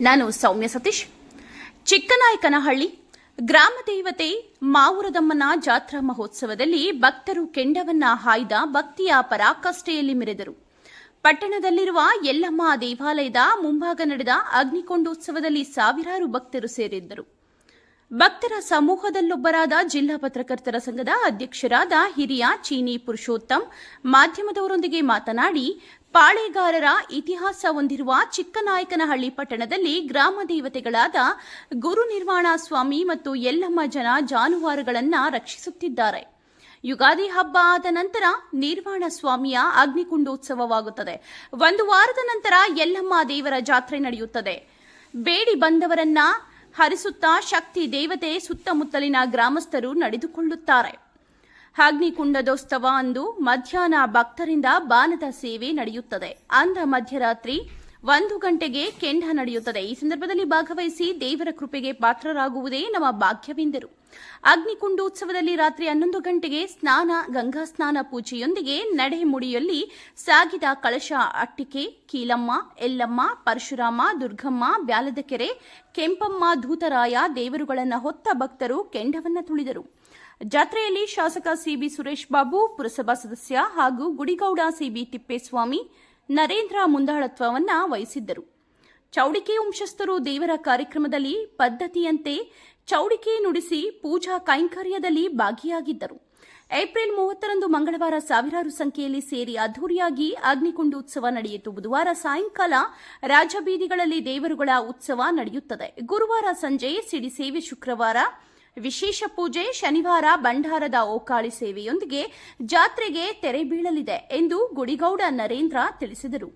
ನಾನು ಸೌಮ್ಯ ಸತೀಶ್. ಚಿಕ್ಕನಾಯಕನಹಳ್ಳಿ, ಗ್ರಾಮ ದೇವತೆ ಮಾವುರದಮ್ಮನ ಜಾತ್ರಾ ಮಹೋತ್ಸವದಲ್ಲಿ ಭಕ್ತರು ಕೆಂಡವನ್ನ ಹಾಯ್ದ ಭಕ್ತಿಯ ಪರಾಕಾಷ್ಠೆಯಲ್ಲಿ ಮೆರೆದರು. ಪಟ್ಟಣದಲ್ಲಿರುವ ಯಲ್ಲಮ್ಮ ದೇವಾಲಯದ ಮುಂಭಾಗ ನಡೆದ ಅಗ್ನಿಕೊಂಡೋತ್ಸವದಲ್ಲಿ ಸಾವಿರಾರು ಭಕ್ತರು ಸೇರಿದ್ದರು. ಭಕ್ತರ ಸಮೂಹದಲ್ಲೊಬ್ಬರಾದ ಜಿಲ್ಲಾ ಪತ್ರಕರ್ತರ ಸಂಘದ ಅಧ್ಯಕ್ಷರಾದ ಹಿರಿಯ ಚೀನಿ ಪುರುಷೋತ್ತಮ್ ಮಾಧ್ಯಮದವರೊಂದಿಗೆ ಮಾತನಾಡಿ ಪಾಳೆಗಾರರ ಇತಿಹಾಸ ಹೊಂದಿರುವ ಚಿಕ್ಕನಾಯಕನಹಳ್ಳಿ ಪಟ್ಟಣದಲ್ಲಿ ಗ್ರಾಮ ದೇವತೆಗಳಾದ ಗುರು ನಿರ್ವಾಣ ಸ್ವಾಮಿ ಮತ್ತು ಯಲ್ಲಮ್ಮ ಜನ ಜಾನುವಾರುಗಳನ್ನು ರಕ್ಷಿಸುತ್ತಿದ್ದಾರೆ. ಯುಗಾದಿ ಹಬ್ಬ ಆದ ನಂತರ ನಿರ್ವಾಣ ಸ್ವಾಮಿಯ ಅಗ್ನಿಕುಂಡೋತ್ಸವವಾಗುತ್ತದೆ. ಒಂದು ವಾರದ ನಂತರ ಯಲ್ಲಮ್ಮ ದೇವರ ಜಾತ್ರೆ ನಡೆಯುತ್ತದೆ. ಬೇಡಿ ಬಂದವರನ್ನ ಹರಿಸುತ್ತಾ ಶಕ್ತಿ ದೇವತೆ ಸುತ್ತಮುತ್ತಲಿನ ಗ್ರಾಮಸ್ಥರು ನಡೆದುಕೊಳ್ಳುತ್ತಾರೆ. ಅಗ್ನಿಕುಂಡದೋತ್ಸವ ಅಂದು ಮಧ್ಯಾಹ್ನ ಭಕ್ತರಿಂದ ಬಾನದ ಸೇವೆ ನಡೆಯುತ್ತದೆ. ಅಂದ ಮಧ್ಯರಾತ್ರಿ ಒಂದು ಗಂಟೆಗೆ ಕೆಂಡ ನಡೆಯುತ್ತದೆ. ಈ ಸಂದರ್ಭದಲ್ಲಿ ಭಾಗವಹಿಸಿ ದೇವರ ಕೃಪೆಗೆ ಪಾತ್ರರಾಗುವುದೇ ನಮ್ಮ ಭಾಗ್ಯವೆಂದರು. ಅಗ್ನಿಕುಂಡೋತ್ಸವದಲ್ಲಿ ರಾತ್ರಿ ಹನ್ನೊಂದು ಗಂಟೆಗೆ ಸ್ನಾನ, ಗಂಗಾ ಸ್ನಾನ ಪೂಜೆಯೊಂದಿಗೆ ನಡೆಮುಡಿಯಲ್ಲಿ ಸಾಗಿದ ಕಳಶ ಅಟ್ಟಿಕೆ, ಕೀಲಮ್ಮ, ಎಲ್ಲಮ್ಮ, ಪರಶುರಾಮ, ದುರ್ಗಮ್ಮ, ಬ್ಯಾಲದಕೆರೆ, ಕೆಂಪಮ್ಮ, ಧೂತರಾಯ ದೇವರುಗಳನ್ನು ಹೊತ್ತ ಭಕ್ತರು ಕೆಂಡವನ್ನು ತುಳಿದರು. ಜಾತ್ರೆಯಲ್ಲಿ ಶಾಸಕ ಸಿಬಿ ಸುರೇಶ್ ಬಾಬು, ಪುರಸಭಾ ಸದಸ್ಯ ಹಾಗೂ ಗುಡಿಗೌಡ ಸಿಬಿ ತಿಪ್ಪೇಸ್ವಾಮಿ, ನರೇಂದ್ರ ಮುಂದಾಳತ್ವವನ್ನು ವಹಿಸಿದ್ದರು. ಚೌಡಿಕೆ ವಂಶಸ್ಥರು ದೇವರ ಕಾರ್ಯಕ್ರಮದಲ್ಲಿ ಪದ್ಧತಿಯಂತೆ ಚೌಡಿಕೆ ನುಡಿಸಿ ಪೂಜಾ ಕೈಂಕರ್ಯದಲ್ಲಿ ಭಾಗಿಯಾಗಿದ್ದರು. ಏಪ್ರಿಲ್ ಮೂವತ್ತರಂದು ಮಂಗಳವಾರ ಸಾವಿರಾರು ಸಂಖ್ಯೆಯಲ್ಲಿ ಸೇರಿ ಅದ್ದೂರಿಯಾಗಿ ಅಗ್ನಿಕುಂಡ ಉತ್ಸವ ನಡೆಯಿತು. ಬುಧವಾರ ಸಾಯಂಕಾಲ ರಾಜಬೀದಿಗಳಲ್ಲಿ ದೇವರುಗಳ ಉತ್ಸವ ನಡೆಯುತ್ತದೆ. ಗುರುವಾರ ಸಂಜೆ ಸಿಡಿ ಸೇವೆ ಶುಕ್ರವಾರ ವಿಶೇಷ ಪೂಜೆ ಶನಿವಾರ ಭಂಡಾರದ ಓಕಾಳಿ ಸೇವೆಯೊಂದಿಗೆ ಜಾತ್ರೆಗೆ ತೆರೆ ಬೀಳಲಿದೆ ಎಂದು ಗುಡಿಗೌಡ ನರೇಂದ್ರ ತಿಳಿಸಿದರು.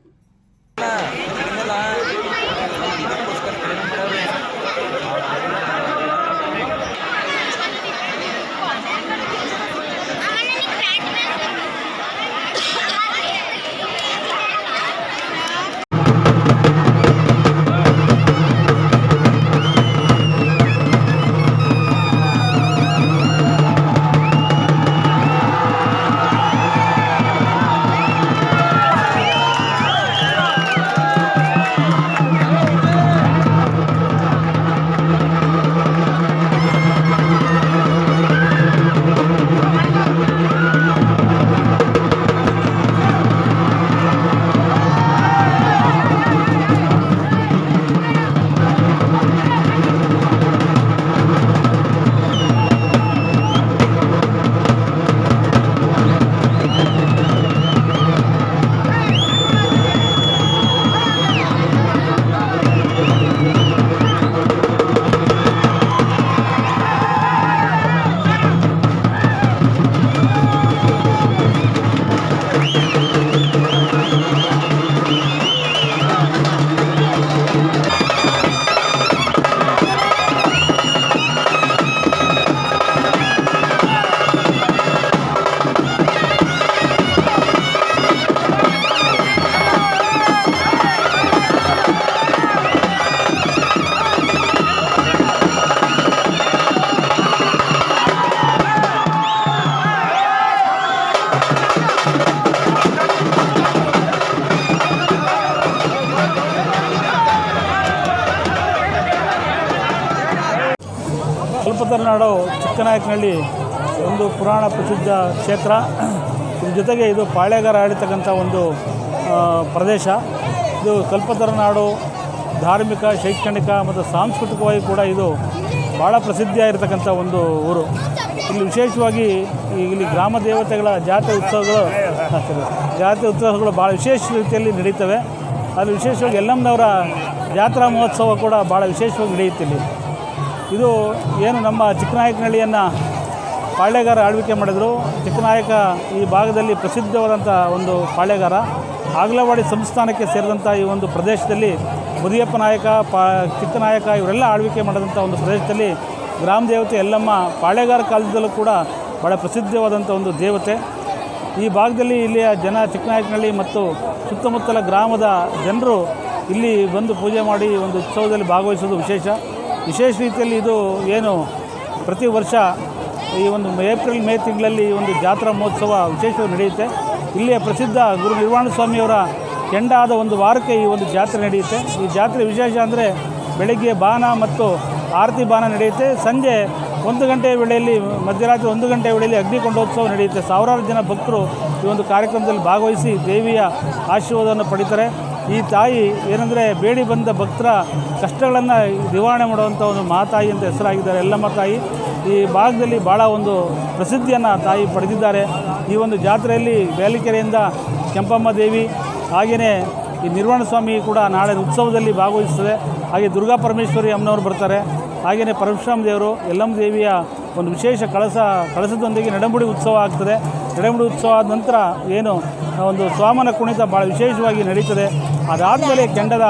ಕಲ್ಪತರುನಾಡು ಚಿಕ್ಕನಾಯಕನಹಳ್ಳಿ ಒಂದು ಪುರಾಣ ಪ್ರಸಿದ್ಧ ಕ್ಷೇತ್ರ. ಇದ್ರ ಜೊತೆಗೆ ಇದು ಪಾಳೆಗಾರ ಆಡಿರ್ತಕ್ಕಂಥ ಒಂದು ಪ್ರದೇಶ. ಇದು ಕಲ್ಪತರುನಾಡು ಧಾರ್ಮಿಕ, ಶೈಕ್ಷಣಿಕ ಮತ್ತು ಸಾಂಸ್ಕೃತಿಕವಾಗಿ ಕೂಡ ಇದು ಭಾಳ ಪ್ರಸಿದ್ಧಿಯಾಗಿರ್ತಕ್ಕಂಥ ಒಂದು ಊರು. ಇಲ್ಲಿ ವಿಶೇಷವಾಗಿ ಇಲ್ಲಿ ಗ್ರಾಮ ದೇವತೆಗಳ ಜಾತ್ರೆ ಉತ್ಸವಗಳು ಜಾತ್ರೆ ಉತ್ಸವಗಳು ಭಾಳ ವಿಶೇಷ ರೀತಿಯಲ್ಲಿ ನಡೀತವೆ. ಅಲ್ಲಿ ವಿಶೇಷವಾಗಿ ಎಲ್ಲಮ್ಮನವರ ಜಾತ್ರಾ ಮಹೋತ್ಸವ ಕೂಡ ಭಾಳ ವಿಶೇಷವಾಗಿ ನಡೆಯುತ್ತೆ ಇಲ್ಲಿ. ಇದು ಏನು ನಮ್ಮ ಚಿಕ್ಕನಾಯಕನಹಳ್ಳಿಯನ್ನು ಪಾಳ್ಯಗಾರ ಆಳ್ವಿಕೆ ಮಾಡಿದರು. ಚಿಕ್ಕನಾಯಕ ಈ ಭಾಗದಲ್ಲಿ ಪ್ರಸಿದ್ಧವಾದಂಥ ಒಂದು ಪಾಳ್ಯಗಾರ. ಆಗ್ಲವಾಡಿ ಸಂಸ್ಥಾನಕ್ಕೆ ಸೇರಿದಂಥ ಈ ಒಂದು ಪ್ರದೇಶದಲ್ಲಿ ಮುದಿಯಪ್ಪ ನಾಯಕ, ಪಾ ಚಿಕ್ಕನಾಯಕ ಇವರೆಲ್ಲ ಆಳ್ವಿಕೆ ಮಾಡಿದಂಥ ಒಂದು ಪ್ರದೇಶದಲ್ಲಿ ಗ್ರಾಮ ದೇವತೆ ಎಲ್ಲಮ್ಮ ಪಾಳ್ಯಗಾರ ಕಾಲದಲ್ಲೂ ಕೂಡ ಭಾಳ ಪ್ರಸಿದ್ಧವಾದಂಥ ಒಂದು ದೇವತೆ. ಈ ಭಾಗದಲ್ಲಿ ಇಲ್ಲಿಯ ಜನ ಚಿಕ್ಕನಾಯಕನಹಳ್ಳಿ ಮತ್ತು ಸುತ್ತಮುತ್ತಲ ಗ್ರಾಮದ ಜನರು ಇಲ್ಲಿ ಬಂದು ಪೂಜೆ ಮಾಡಿ ಒಂದು ಉತ್ಸವದಲ್ಲಿ ಭಾಗವಹಿಸೋದು ವಿಶೇಷ. ವಿಶೇಷ ರೀತಿಯಲ್ಲಿ ಇದು ಏನು ಪ್ರತಿ ವರ್ಷ ಈ ಒಂದು ಏಪ್ರಿಲ್, ಮೇ ತಿಂಗಳಲ್ಲಿ ಈ ಒಂದು ಜಾತ್ರಾ ಮಹೋತ್ಸವ ವಿಶೇಷವಾಗಿ ನಡೆಯುತ್ತೆ. ಇಲ್ಲಿಯ ಪ್ರಸಿದ್ಧ ಗುರು ನಿರ್ವಾಣ ಸ್ವಾಮಿಯವರ ಕೆಂಡಾದ ಒಂದು ವಾರಕ್ಕೆ ಈ ಒಂದು ಜಾತ್ರೆ ನಡೆಯುತ್ತೆ. ಈ ಜಾತ್ರೆ ವಿಶೇಷ ಅಂದರೆ ಬೆಳಗ್ಗೆ ಬಾನ ಮತ್ತು ಆರತಿ ಬಾನ ನಡೆಯುತ್ತೆ. ಸಂಜೆ ಒಂದು ಗಂಟೆ ವೇಳೆಯಲ್ಲಿ, ಮಧ್ಯರಾತ್ರಿ ಒಂದು ಗಂಟೆ ವೇಳೆಯಲ್ಲಿ ಅಗ್ನಿಕೊಂಡೋತ್ಸವ ನಡೆಯುತ್ತೆ. ಸಾವಿರಾರು ಜನ ಭಕ್ತರು ಈ ಒಂದು ಕಾರ್ಯಕ್ರಮದಲ್ಲಿ ಭಾಗವಹಿಸಿ ದೇವಿಯ ಆಶೀರ್ವಾದವನ್ನು ಪಡಿತಾರೆ. ಈ ತಾಯಿ ಏನಂದರೆ ಬೇಡಿ ಬಂದ ಭಕ್ತರ ಕಷ್ಟಗಳನ್ನು ನಿವಾರಣೆ ಮಾಡುವಂಥ ಒಂದು ಮಾತಾಯಿ ಅಂತ ಹೆಸರಾಗಿದ್ದಾರೆ. ಎಲ್ಲಮ್ಮ ತಾಯಿ, ಈ ಭಾಗದಲ್ಲಿ ಭಾಳ ಒಂದು ಪ್ರಸಿದ್ಧಿಯನ್ನು ತಾಯಿ ಪಡೆದಿದ್ದಾರೆ. ಈ ಒಂದು ಜಾತ್ರೆಯಲ್ಲಿ ಬೇಲಿಕೆರೆಯಿಂದ ಕೆಂಪಮ್ಮ ದೇವಿ ಹಾಗೆಯೇ ಈ ನಿರ್ವಣ ಸ್ವಾಮಿ ಕೂಡ ನಾಳೆ ಉತ್ಸವದಲ್ಲಿ ಭಾಗವಹಿಸ್ತದೆ ಹಾಗೆ ದುರ್ಗಾ ಪರಮೇಶ್ವರಿ ಅಮ್ಮನವರು ಬರ್ತಾರೆ. ಹಾಗೆಯೇ ಪರಶುರಾಮ ದೇವರು ಯಲ್ಲಮ್ಮ ದೇವಿಯ ಒಂದು ವಿಶೇಷ ಕಳಸ, ಕಳಸದೊಂದಿಗೆ ನಡಂಬುಡಿ ಉತ್ಸವ ಆಗ್ತದೆ. ನಡಂಬುಡಿ ಉತ್ಸವ ಆದ ನಂತರ ಏನು, ಒಂದು ಸ್ವಾಮನ ಕುಣಿತ ಭಾಳ ವಿಶೇಷವಾಗಿ ನಡೀತದೆ. ಅದಾದಮೇಲೆ ಕೆಂಡದ,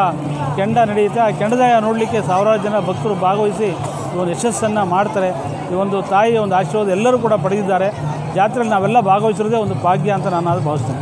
ಕೆಂಡ ನಡೆಯುತ್ತೆ. ಆ ಕೆಂಡದ ನೋಡಲಿಕ್ಕೆ ಸಾವಿರಾರು ಜನ ಭಕ್ತರು ಭಾಗವಹಿಸಿ ಈ ಒಂದು ಯಶಸ್ಸನ್ನು ಮಾಡ್ತಾರೆ. ಈ ಒಂದು ತಾಯಿಯ ಒಂದು ಆಶೀರ್ವಾದ ಎಲ್ಲರೂ ಕೂಡ ಪಡೆದಿದ್ದಾರೆ. ಜಾತ್ರೆಯಲ್ಲಿ ನಾವೆಲ್ಲ ಭಾಗವಹಿಸಿರೋದೇ ಒಂದು ಭಾಗ್ಯ ಅಂತ ನಾನು ಅದು ಭಾವಿಸ್ತೇನೆ